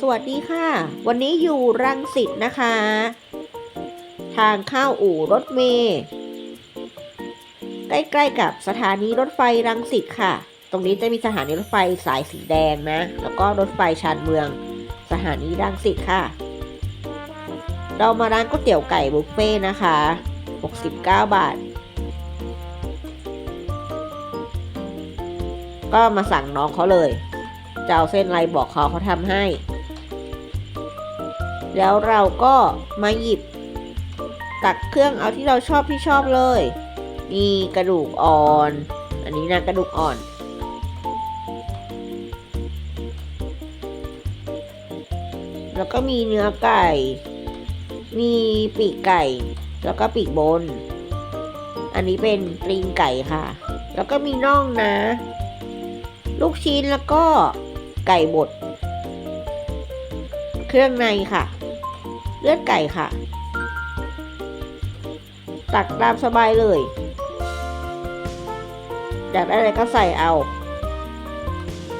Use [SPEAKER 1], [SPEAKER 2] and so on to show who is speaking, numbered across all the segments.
[SPEAKER 1] สวัสดีค่ะ วันนี้อยู่รังสิตนะคะ ทางเข้าอู่รถเมย์ใกล้ๆกับสถานีรถไฟรังสิตค่ะ ตรงนี้จะมีสถานีรถไฟสายสีแดงนะ แล้วก็รถไฟชานเมือง สถานีรังสิตค่ะ เรามาร้านก๋วยเตี๋ยวไก่บุฟเฟ่ต์นะคะ 69 บาท ก็มาสั่งน้องเขาเลย จะเอาเส้นอะไรบอกเขาเขาทำให้ แล้วเราก็มาหยิบตักเครื่องเอาที่เราชอบที่ชอบเลยมีกระดูกอ่อน อันนี้นะกระดูกอ่อนแล้วก็มีเนื้อไก่ มีปีกไก่ แล้วก็ปีกบน อันนี้เป็นปลิงไก่ค่ะ แล้วก็มีน่องนะ ลูกชิ้นแล้วก็ ไก่บด เครื่องในค่ะ เลือดไก่ค่ะ ตักตามสบายเลย อยากได้อะไรก็ใส่เอา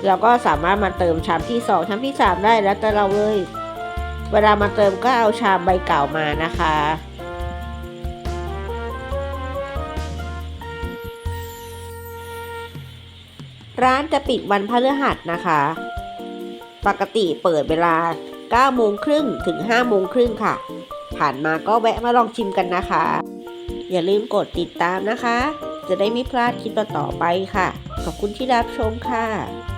[SPEAKER 1] แล้วก็สามารถมาเติมชามที่สองชามที่สามได้แล้วแต่เราเลย เวลามาเติมก็เอาชามใบเก่ามานะคะ ร้านจะปิดวันพฤหัสนะคะ ปกติเปิดเวลา 9 โมงครึ่งถึง 5 โมงครึ่งค่ะ ผ่านมาก็แวะมาลองชิมกันนะคะ อย่าลืมกดติดตามนะคะ จะได้ไม่พลาดคลิปต่อไปค่ะ ขอบคุณที่รับชมค่ะ